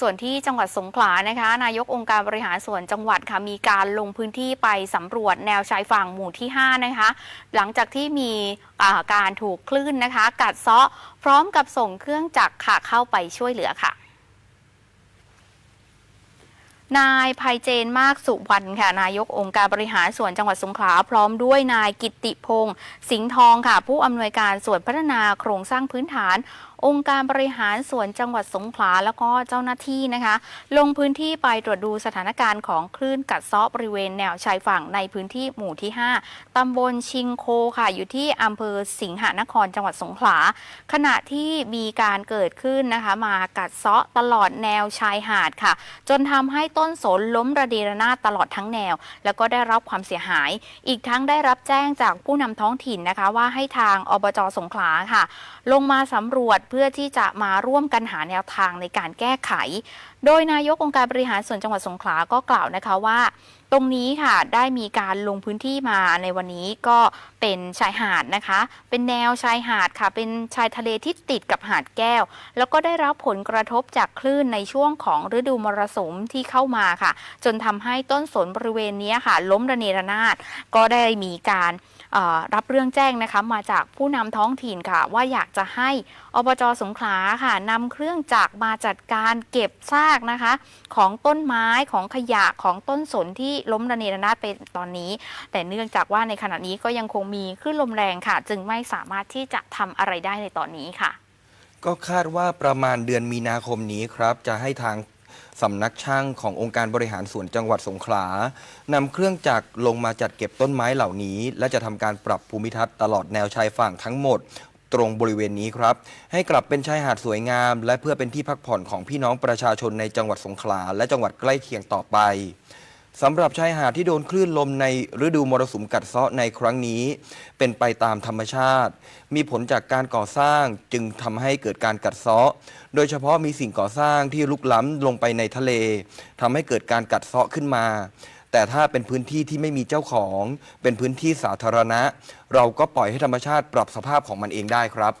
ส่วนที่จังหวัดสงขลานะคะ นายกองค์การบริหารส่วนจังหวัดค่ะมีการลงพื้นที่ไปสำรวจแนวชายฝั่งหมู่ที่ 5 นะคะ หลังจากที่มีาการถูกคลื่นนะคะ กัดเซาะพร้อมกับส่งเครื่องจักรค่ะเข้าไปช่วยเหลือค่ะนายภัยเจนมากสุวรรณค่ะ นายกองค์การบริหารส่วนจังหวัดสงขลาพร้อมด้วยนายกิตติพงศ์สิงห์ทองค่ะ ผู้อำนวยการส่วนพัฒนาโครงสร้างพื้นฐาน องค์การบริหารส่วนจังหวัดสงขลาแล้วก็เจ้าหน้าที่นะคะ ลงพื้นที่ไปตรวจดูสถานการณ์ของคลื่นกัดเซาะบริเวณแนวชายฝั่งในพื้นที่หมู่ที่ 5ตำบลชิงโคค่ะ อยู่ที่อำเภอสิงหนครจังหวัดสงขลา ขณะที่มีการเกิดขึ้นนะคะ มากัดเซาะตลอดแนวชายหาดค่ะ จนทำให้ต้นสนล้มระเดระนาดตลอดทั้งแนว แล้วก็ได้รับความเสียหาย อีกทั้งได้รับแจ้งจากผู้นำท้องถิ่นนะคะ ว่าให้ทางอบจสงขลาค่ะ ลงมาสำรวจเพื่อที่จะมาร่วมกันหาแนวทางในการแก้ไข โดยนายกองค์การบริหารส่วนจังหวัดสงขลาก็กล่าวนะคะว่า ตรงนี้ค่ะได้มีการลงพื้นที่มาในวันนี้ก็เป็นชายหาดนะคะ เป็นแนวชายหาดค่ะ เป็นชายทะเลที่ติดกับหาดแก้ว แล้วก็ได้รับผลกระทบจากคลื่นในช่วงของฤดูมรสุมที่เข้ามาค่ะ จนทำให้ต้นสนบริเวณนี้ค่ะ ล้มระเนระนาดก็ได้มีการรับเรื่องแจ้งนะคะมาจากผู้นำท้องถิ่นค่ะ ว่าอยากจะให้อบจสงขลาค่ะนำเครื่องจักรมาจัดการเก็บซากนะคะ ของต้นไม้ของขยะของต้นสนที่ล้มระเนระนาดไปตอนนี้ แต่เนื่องจากว่าในขณะนี้ก็ยังคงมีคลื่นลมแรงค่ะ จึงไม่สามารถที่จะทำอะไรได้ในตอนนี้ค่ะ ก็คาดว่าประมาณเดือนมีนาคมนี้ครับ จะให้ทางสำนักช่างขององค์การบริหารส่วนจังหวัดสงขลานำเครื่องจักรลงมาจัดเก็บต้นไม้เหล่านี้ และจะทำการปรับภูมิทัศน์ตลอดแนวชายฝั่งทั้งหมด ตรงบริเวณนี้ครับ ให้กลับเป็นชายหาดสวยงาม และเพื่อเป็นที่พักผ่อนของพี่น้องประชาชนในจังหวัดสงขลาและจังหวัดใกล้เคียงต่อไป สำหรับชายหาดที่โดนคลื่นลมในฤดูมรสุมกัดเซาะในครั้งนี้ เป็นไปตามธรรมชาติ มีผลจากการก่อสร้างจึงทำให้เกิดการกัดเซาะ โดยเฉพาะมีสิ่งก่อสร้างที่ลุกล้ำลงไปในทะเลทำให้เกิดการกัดเซาะขึ้นมา แต่ถ้าเป็นพื้นที่ที่ไม่มีเจ้าของ เป็นพื้นที่สาธารณะ เราก็ปล่อยให้ธรรมชาติปรับสภาพของมันเองได้ครับ